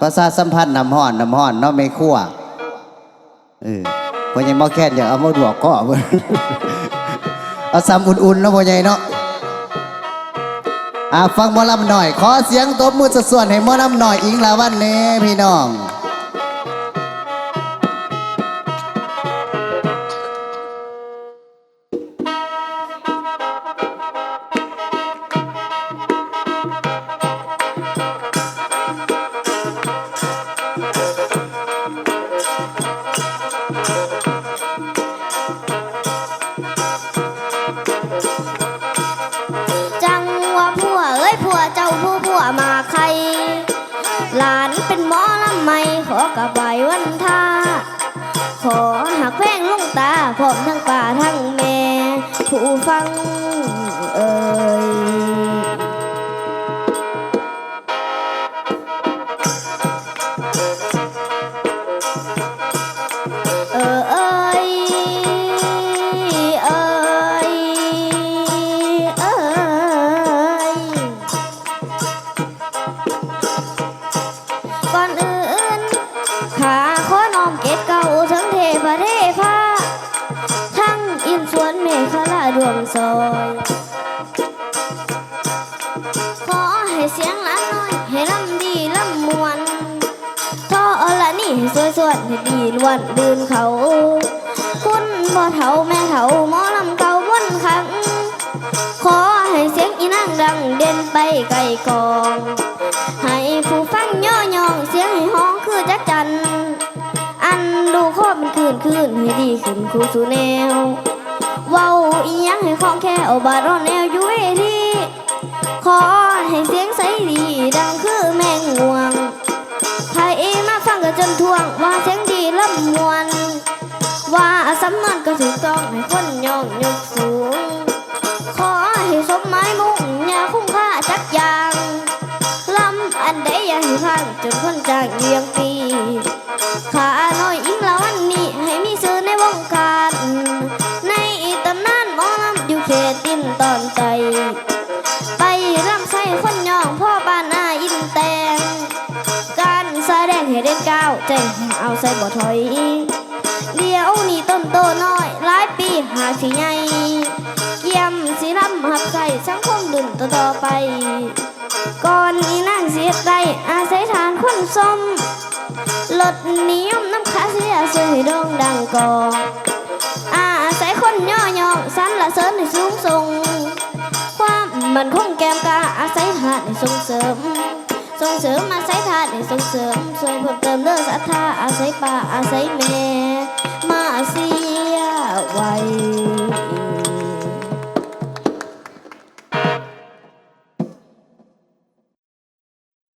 ประสาทสัมพันธ์น้ำห้อนน้ำห้อนเนาะไม่คั่วเออพ่อใหญ่มอแค่นอยากเอามาดวกก็เบิ่งเอาซ้ำอุ่นๆเนาะพ่อใหญ่เนาะอ่าฟังหมอลำหน่อย ขอเสียงตบมือส่วนๆให้หมอลำหน่อยอิงลาวันเน่พี่น้อง ระบายวันท่าขอหักแพงลุงตาพร้อมทั้งป่าทั้งแม่ผู้ฟัง ทั้งเทพเทพาทั้งอินสวนเมฆลาดวงซอย ขอให้เสียงล้านน้อย ให้ลำดีลำมวนทออละนี่ให้สวยสวดให้ดีล้วนดื่นเขา คุณพ่อเฒ่าแม่เฒ่าหมอลำเก่าวนขังขอให้เสียงอีนางดังเด่นไปไกลกอง ให้ผู้ฟังย่อยองเสียงให้ห้องคือจักจันอัน ดูข้อมันคืนคืนให้ดีขึ้นคู่สูแนวเว้าอีหยังให้คล่องแคล่วบาดรอนแนวอยู่เวทีขอให้เสียงใสดีดังคือแมงงวงไผมาฟังก็จนทวงว่าเสียงดีลำมวน ว่าสำนวนก็ถูกต้องให้คนย่องยกสูง ขอให้สมหมายมุ่งอย่าคุ้มค่าจักอย่างลำอันใดอย่าให้พังจนคนจากเลี้ยงปีขา เก้าวใจเอาใส่บ่ถอย เดี๋ยวนี้ต้นโตน้อยหลายปีหาสิใหญ่เกี่ยมสิรำหับใส่สังคมดุนต่อต่อไป ก่อนนี้นั่งเสียใจอาศัยทานคนสมลดนิยมน้ำขาเสียเสียให้โด่งดังก่อนอาศัยคนย่อยองสันละเสริญให้สูงส่ง ความมันคงแกมกาอาศัยทานให้ส่งเสริม ส่งเสริมอาศัยธาตุส่งเสริมช่วยเพิ่มเติมเลือดสัทธาอาศัยป่าอาศัยแม่มาเสียไว้